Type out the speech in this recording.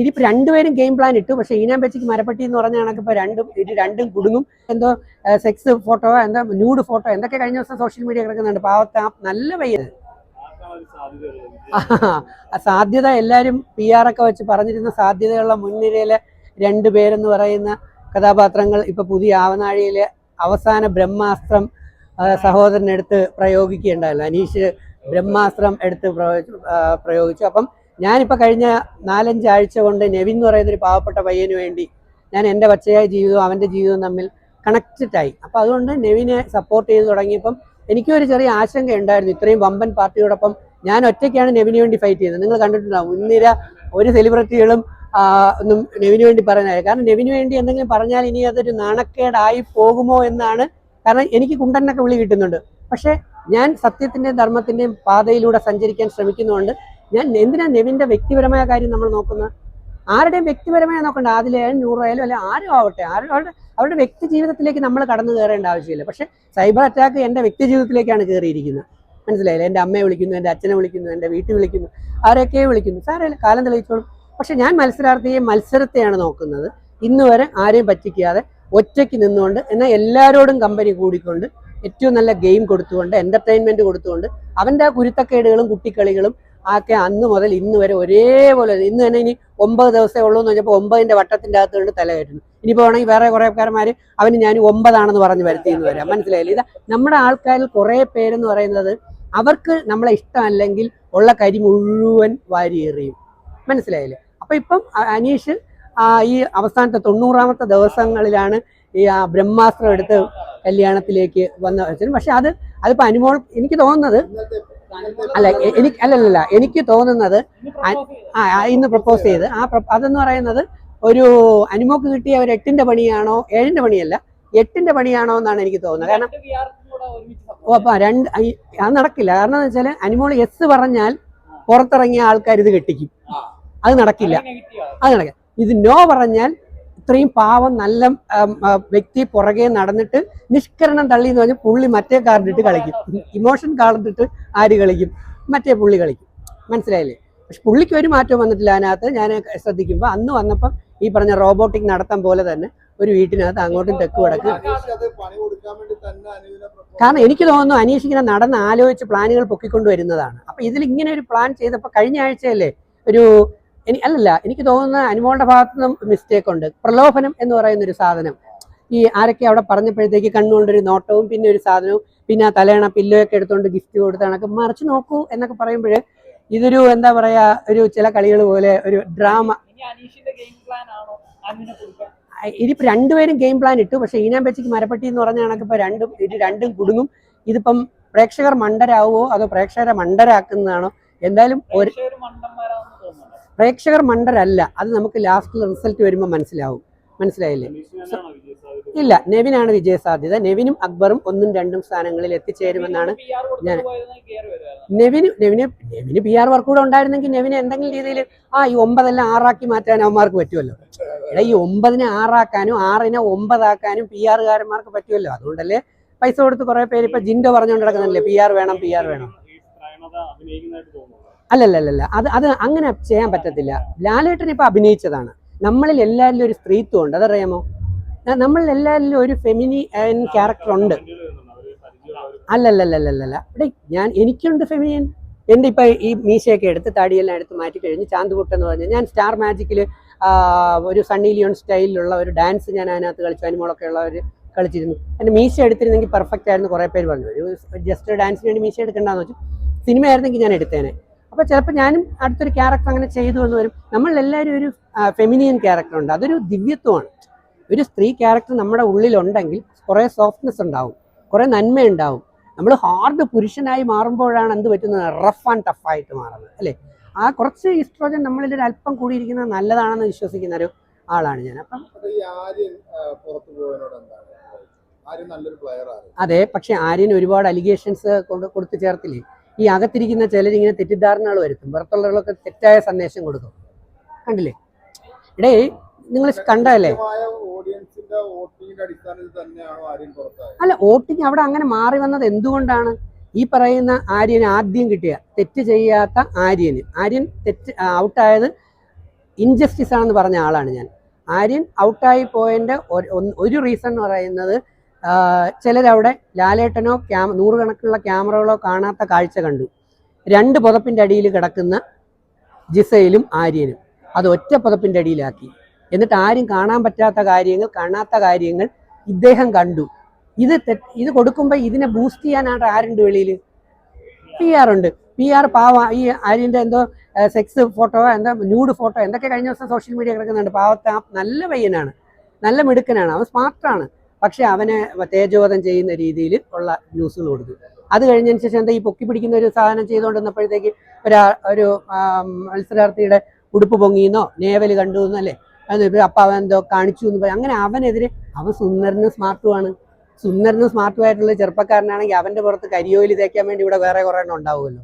ഇതിപ്പോ രണ്ടുപേരും game plan ഇട്ടു. പക്ഷേ ഈനാൻ ബച്ചിക്ക് മരപ്പെട്ടി എന്ന് പറഞ്ഞ കണക്ക് ഇപ്പൊ രണ്ടും ഇത് രണ്ടും കുടുങ്ങും. എന്തോ സെക്സ് ഫോട്ടോ എന്താ ന്യൂഡ് ഫോട്ടോ എന്തൊക്കെ കഴിഞ്ഞ ദിവസം സോഷ്യൽ മീഡിയ കിടക്കുന്നുണ്ട്. പാവത്തെ നല്ല പയ്യത് സാധ്യത എല്ലാവരും പി ആർ ഒക്കെ വെച്ച് പറഞ്ഞിരുന്ന സാധ്യതയുള്ള മുൻനിരയിലെ രണ്ടു പേരെന്ന് പറയുന്ന കഥാപാത്രങ്ങൾ ഇപ്പൊ പുതിയ ആവനാഴിയിലെ അവസാന ബ്രഹ്മാസ്ത്രം സഹോദരനെടുത്ത് പ്രയോഗിക്കുകയുണ്ടായല്ലോ അനീഷ് ബ്രഹ്മാസ്ത്രം എടുത്ത് പ്രയോഗിച്ചു. അപ്പം ഞാനിപ്പോൾ കഴിഞ്ഞ നാലഞ്ച് ആഴ്ച കൊണ്ട് നെവിൻ എന്ന് പറയുന്ന ഒരു പാവപ്പെട്ട പയ്യന് വേണ്ടി ഞാൻ എന്റെ പച്ചയായ ജീവിതവും അവന്റെ ജീവിതവും തമ്മിൽ കണക്റ്റഡായി അപ്പോൾ അതുകൊണ്ട് നെവിനെ സപ്പോർട്ട് ചെയ്ത് തുടങ്ങിയപ്പം എനിക്കും ഒരു ചെറിയ ആശങ്ക ഉണ്ടായിരുന്നു. ഇത്രയും വമ്പൻ പാർട്ടിയോടൊപ്പം ഞാൻ ഒറ്റയ്ക്കാണ് നെവിന് വേണ്ടി ഫൈറ്റ് ചെയ്യുന്നത് നിങ്ങൾ കണ്ടിട്ടുണ്ടാവും മുൻനിര ഒരു സെലിബ്രിറ്റികളും ഒന്നും നെവിന് വേണ്ടി പറയാനായി കാരണം നെവിന് വേണ്ടി എന്തെങ്കിലും പറഞ്ഞാൽ ഇനി അതൊരു നാണക്കേടായി പോകുമോ എന്നാണ് കാരണം എനിക്ക് കുണ്ടനൊക്കെ വിളി കിട്ടുന്നുണ്ട്. പക്ഷേ ഞാൻ സത്യത്തിന്റെയും ധർമ്മത്തിന്റെയും പാതയിലൂടെ സഞ്ചരിക്കാൻ ശ്രമിക്കുന്നതുകൊണ്ട് ഞാൻ എന്തിനാ നെവിന്റെ വ്യക്തിപരമായ കാര്യം നമ്മൾ നോക്കുന്നത്? ആരുടെയും വ്യക്തിപരമായ നോക്കണ്ട. ആദിലായാലും നൂറായാലും അല്ലെ ആരും ആവട്ടെ. ആരും അവരുടെ അവരുടെ വ്യക്തി ജീവിതത്തിലേക്ക് നമ്മൾ കടന്നു കയറേണ്ട ആവശ്യമില്ല. പക്ഷെ സൈബർ അറ്റാക്ക് എന്റെ വ്യക്തി ജീവിതത്തിലേക്കാണ് കയറിയിരിക്കുന്നത്. മനസ്സിലായില്ലേ? എന്റെ അമ്മയെ വിളിക്കുന്നു എന്റെ അച്ഛനെ വിളിക്കുന്നു എന്റെ വീട്ടിൽ വിളിക്കുന്നു ആരെയൊക്കെ വിളിക്കുന്നു. സാറേ കാലം തെളിയിച്ചോളും. പക്ഷെ ഞാൻ മത്സരാർത്ഥിയെ മത്സരത്തെയാണ് നോക്കുന്നത്. ഇന്ന് വരെ ആരെയും പറ്റിക്കാതെ ഒറ്റയ്ക്ക് നിന്നുകൊണ്ട് എന്നാൽ എല്ലാവരോടും കമ്പനി കൂടിക്കൊണ്ട് ഏറ്റവും നല്ല ഗെയിം കൊടുത്തുകൊണ്ട് എന്റർടൈൻമെന്റ് കൊടുത്തുകൊണ്ട് അവന്റെ ആ കുരുത്തക്കേടുകളും കുട്ടിക്കളികളും ഒക്കെ അന്ന് മുതൽ ഇന്ന് വരെ ഒരേപോലെ ഇന്ന് തന്നെ ഇനി ഒമ്പത് ദിവസമേ ഉള്ളൂ എന്ന് വെച്ചപ്പോൾ ഒമ്പതിന്റെ വട്ടത്തിന്റെ അകത്ത് കൊണ്ട് തല കയറ്റുന്നു ഇനിയിപ്പോ വേണമെങ്കിൽ വേറെ കുറെ ആൾക്കാർമാർ അവന് ഞാൻ ഒമ്പതാണെന്ന് പറഞ്ഞ് വരുത്തി എന്ന് വരാം. മനസ്സിലായില്ല? ഇത് നമ്മുടെ ആൾക്കാരിൽ കുറേ പേരെന്ന് പറയുന്നത് അവർക്ക് നമ്മളെ ഇഷ്ടമല്ലെങ്കിൽ ഉള്ള കരി മുഴുവൻ വാരി എറിയും. മനസ്സിലായില്ലേ? അപ്പൊ ഇപ്പം അനീഷ് ഈ അവസാനത്തെ തൊണ്ണൂറാമത്തെ ദിവസങ്ങളിലാണ് ഈ ആ ബ്രഹ്മാസ്ത്രം എടുത്ത് കല്യാണത്തിലേക്ക് വന്ന പക്ഷെ അത് അതിപ്പോ അനുമോൾ എനിക്ക് തോന്നുന്നത് അല്ല എനിക്ക് അല്ലല്ല എനിക്ക് തോന്നുന്നത് ആ ഇന്ന് പ്രപ്പോസ് ചെയ്ത്. ആ അതെന്ന് പറയുന്നത് ഒരു അനുമോക്ക് കിട്ടിയ ഒരു എട്ടിന്റെ പണിയാണോ ഏഴിന്റെ പണിയല്ല എട്ടിന്റെ പണിയാണോ എന്നാണ് എനിക്ക് തോന്നുന്നത്. കാരണം ഓ അപ്പൊ രണ്ട് അത് നടക്കില്ല. കാരണം എന്ന് വെച്ചാൽ അനുമോൾ എസ് പറഞ്ഞാൽ പുറത്തിറങ്ങിയ ആൾക്കാർ ഇത് കെട്ടിക്കും. അത് നടക്കില്ല. അത് നടക്കില്ല. ഇത് നോ പറഞ്ഞാൽ ഇത്രയും പാവം നല്ല വ്യക്തി പുറകെ നടന്നിട്ട് നിഷ്കരണം തള്ളി എന്ന് പറഞ്ഞാൽ പുള്ളി മറ്റേ കാർഡിട്ട് കളിക്കും. ഇമോഷൻ കാർഡിട്ട് ആര് കളിക്കും? മറ്റേ പുള്ളി കളിക്കും. മനസ്സിലായില്ലേ? പക്ഷെ പുള്ളിക്ക് ഒരു മാറ്റം വന്നിട്ടില്ല അതിനകത്ത്. ഞാൻ ശ്രദ്ധിക്കുമ്പോൾ അന്ന് വന്നപ്പം ഈ പറഞ്ഞ റോബോട്ടിക് നടത്തം പോലെ തന്നെ ഒരു വീട്ടിനകത്ത് അങ്ങോട്ടും തെക്ക് വടക്ക് കാരണം എനിക്ക് തോന്നുന്നു അനീഷ് ഇങ്ങനെ നടന്ന് ആലോചിച്ച് പ്ലാനുകൾ പൊക്കിക്കൊണ്ടുവരുന്നതാണ് അപ്പൊ ഇതിൽ ഇങ്ങനെ ഒരു പ്ലാൻ ചെയ്തപ്പോൾ കഴിഞ്ഞ ആഴ്ചയല്ലേ ഒരു എനി അല്ലല്ല എനിക്ക് തോന്നുന്ന അനുമോളുടെ ഭാഗത്തു നിന്നും മിസ്റ്റേക്ക് ഉണ്ട്. പ്രലോഭനം എന്ന് പറയുന്ന ഒരു സാധനം. ഈ ആരൊക്കെ അവിടെ പറഞ്ഞപ്പോഴത്തേക്ക് കണ്ണുകൊണ്ടൊരു നോട്ടവും പിന്നെ ഒരു സാധനവും പിന്നെ ആ തലേണ പില്ലോയൊക്കെ എടുത്തുകൊണ്ട് ഗിഫ്റ്റ് കൊടുത്ത് കണക്ക് മറിച്ച് നോക്കൂ എന്നൊക്കെ പറയുമ്പോൾ ഇതൊരു എന്താ പറയാ ഒരു ചില കളികൾ പോലെ ഒരു ഡ്രാമ ഇതിപ്പോ രണ്ടുപേരും ഗെയിം പ്ലാൻ ഇട്ടു. പക്ഷെ ഈനാൻ വെച്ചിക്ക് മരപ്പട്ടി എന്ന് പറഞ്ഞ കണക്ക് ഇപ്പൊ രണ്ടും ഇത് രണ്ടും കുടുങ്ങും. ഇതിപ്പം പ്രേക്ഷകർ മണ്ടരാവോ അതോ പ്രേക്ഷകരെ മണ്ടരാക്കുന്നതാണോ? എന്തായാലും ഒരു പ്രേക്ഷകർ മണ്ടരല്ല അത് നമുക്ക് ലാസ്റ്റ് റിസൾട്ട് വരുമ്പോൾ മനസ്സിലാവും മനസ്സിലായില്ലേ ഇല്ല നെവിനാണ് വിജയസാധ്യത നെവിനും അക്ബറും ഒന്നും രണ്ടും സ്ഥാനങ്ങളിൽ എത്തിച്ചേരുമെന്നാണ് ഞാൻ- നെവിന് നെവിന് നെവിന് പി ആർ വർക്ക് കൂടെ ഉണ്ടായിരുന്നെങ്കിൽ നെവിന് എന്തെങ്കിലും രീതിയിൽ ആ ഈ ഒമ്പതെല്ലാം ആറാക്കി മാറ്റാൻ അവന്മാർക്ക് പറ്റുമല്ലോ എടാ ഈ ഒമ്പതിനെ ആറാക്കാനും ആറിനെ ഒമ്പതാക്കാനും പി ആറുകാരന്മാർക്ക് പറ്റുമല്ലോ അതുകൊണ്ടല്ലേ പൈസ കൊടുത്ത് കുറെ പേര് ഇപ്പൊ ജിൻഡോ പറഞ്ഞുകൊണ്ട് നടക്കുന്നില്ലേ പി ആർ വേണം പി ആർ വേണം അല്ലല്ലല്ല അത് അത് അങ്ങനെ ചെയ്യാൻ പറ്റത്തില്ല. ലാലേട്ടൻ ഇപ്പൊ അഭിനയിച്ചതാണ്. നമ്മളിൽ എല്ലാവരിലും ഒരു സ്ത്രീത്വം ഉണ്ട്. അതറിയാമോ? നമ്മളിൽ എല്ലാവരിലും ഒരു ഫെമിനി ക്യാരക്ടർ ഉണ്ട്. അല്ലല്ലല്ലല്ല ഞാൻ എനിക്കുണ്ട് ഫെമിനിയൻ എന്റെ ഇപ്പൊ ഈ മീശയൊക്കെ എടുത്ത് താടിയെല്ലാം എടുത്ത് മാറ്റി കഴിഞ്ഞ് ചാന്തുപുട്ട് എന്ന് പറഞ്ഞാൽ ഞാൻ സ്റ്റാർ മാജിക്കിൽ ഒരു സണ്ണി ലിയോൺ സ്റ്റൈലിലുള്ള ഒരു ഡാൻസ് ഞാൻ അതിനകത്ത് കളിച്ചു. ഉള്ള ഒരു കളിച്ചിരുന്നു. എന്റെ മീശ എടുത്തിരുന്നെങ്കിൽ പെർഫെക്റ്റ് ആയിരുന്നു. കുറേ പേര് പറഞ്ഞു ഒരു ജസ്റ്റ് ഡാൻസിന് വേണ്ടി മീശ എടുക്കണ്ടെന്ന് വെച്ചു. സിനിമ ആയിരുന്നെങ്കിൽ ഞാൻ എടുത്തേനെ. അപ്പോൾ ചിലപ്പോൾ ഞാനും അടുത്തൊരു ക്യാരക്ടർ അങ്ങനെ ചെയ്തു എന്ന് വരും. നമ്മളെല്ലാവരും ഒരു ഫെമിനിയൻ ക്യാരക്ടർ ഉണ്ട്. അതൊരു ദിവ്യത്വമാണ്. ഒരു സ്ത്രീ ക്യാരക്ടർ നമ്മുടെ ഉള്ളിലുണ്ടെങ്കിൽ കുറേ സോഫ്റ്റ്നെസ് ഉണ്ടാവും. കുറേ നന്മയുണ്ടാവും നമ്മൾ ഹാർഡ് പുരുഷനായി മാറുമ്പോഴാണ് എന്ത് പറ്റുന്നത്? റഫ് ആൻഡ് ടഫായിട്ട് മാറുന്നത് അല്ലേ? ആ കുറച്ച് ഈസ്ട്രോജൻ നമ്മളിൽ ഒരു അല്പം കൂടിയിരിക്കുന്നത് നല്ലതാണെന്ന് വിശ്വസിക്കുന്ന ഒരു ആളാണ് ഞാൻ. അപ്പം അതെ പക്ഷെ ആര്യൻ ഒരുപാട് അലിഗേഷൻസ് കൊണ്ട് കൊടുത്തു ചേർത്തില്ലേ? ഈ അകത്തിരിക്കുന്ന ചിലരിങ്ങനെ തെറ്റിദ്ധാരണകൾ വരുത്തും. പുറത്തുള്ളവരൊക്കെ തെറ്റായ സന്ദേശം കൊടുക്കും. കണ്ടില്ലേ? ഇടേ നിങ്ങൾ കണ്ടല്ലേ അല്ല വോട്ടിങ് അവിടെ അങ്ങനെ മാറി വന്നത് എന്തുകൊണ്ടാണ്? ഈ പറയുന്ന ആര്യന് ആദ്യം കിട്ടിയ തെറ്റ് ചെയ്യാത്ത ആര്യന്. ആര്യൻ തെറ്റ് ഔട്ടായത് ഇൻജസ്റ്റിസ് ആണെന്ന് പറഞ്ഞ ആളാണ് ഞാൻ. ആര്യൻ ഔട്ടായി പോയതിന്റെ ഒരു- റീസൺ എന്ന് പറയുന്നത് ചിലരവിടെ ലാലേട്ടനോ ക്യാമ നൂറുകണക്കുള്ള ക്യാമറകളോ കാണാത്ത കാഴ്ച കണ്ടു. രണ്ട് പുതപ്പിന്റെ അടിയിൽ കിടക്കുന്ന ജിസയിലും ആര്യനും. അത് ഒറ്റ പുതപ്പിന്റെ അടിയിലാക്കി. എന്നിട്ട് ആരും കാണാൻ പറ്റാത്ത കാര്യങ്ങൾ കാണാത്ത കാര്യങ്ങൾ ഇദ്ദേഹം കണ്ടു. ഇത് ഇത് കൊടുക്കുമ്പോൾ ഇതിനെ ബൂസ്റ്റ് ചെയ്യാനായിട്ട് ആരുണ്ട് വെളിയിൽ പി ആർ ഉണ്ട്. പി ആർ പാവ ഈ ആര്യന്റെ എന്തോ സെക്സ് ഫോട്ടോ എന്താ ന്യൂഡ് ഫോട്ടോ എന്തൊക്കെ കഴിഞ്ഞ ദിവസം സോഷ്യൽ മീഡിയ കിടക്കുന്നുണ്ട്. പാവത്തെ നല്ല പയ്യനാണ്. നല്ല മിടുക്കനാണ്. അവൻ സ്മാർട്ടാണ് പക്ഷെ അവനെ തേജോവധം ചെയ്യുന്ന രീതിയിൽ ഉള്ള ന്യൂസുകൾ കൊടുത്തു. അത് കഴിഞ്ഞതിന് ശേഷം എന്താ ഈ പൊക്കി പിടിക്കുന്ന ഒരു സാധനം ചെയ്തുകൊണ്ടിരുന്നപ്പോഴത്തേക്ക് ഒരാ ഒരു മത്സരാർത്ഥിയുടെ ഉടുപ്പ് പൊങ്ങിയെന്നോ നേവൽ കണ്ടു എന്നല്ലേ? അപ്പൊ അവൻ എന്തോ കാണിച്ചു എന്ന് പറയും. അങ്ങനെ അവനെതിരെ അവൻ സുന്ദരനും സ്മാർട്ടുമാണ് സുന്ദരനും സ്മാർട്ടുമായിട്ടുള്ള ചെറുപ്പക്കാരനാണെങ്കിൽ അവന്റെ പുറത്ത് കരിയോയിൽ തേക്കാൻ വേണ്ടി ഇവിടെ വേറെ കുറെ എണ്ണം ഉണ്ടാവുമല്ലോ.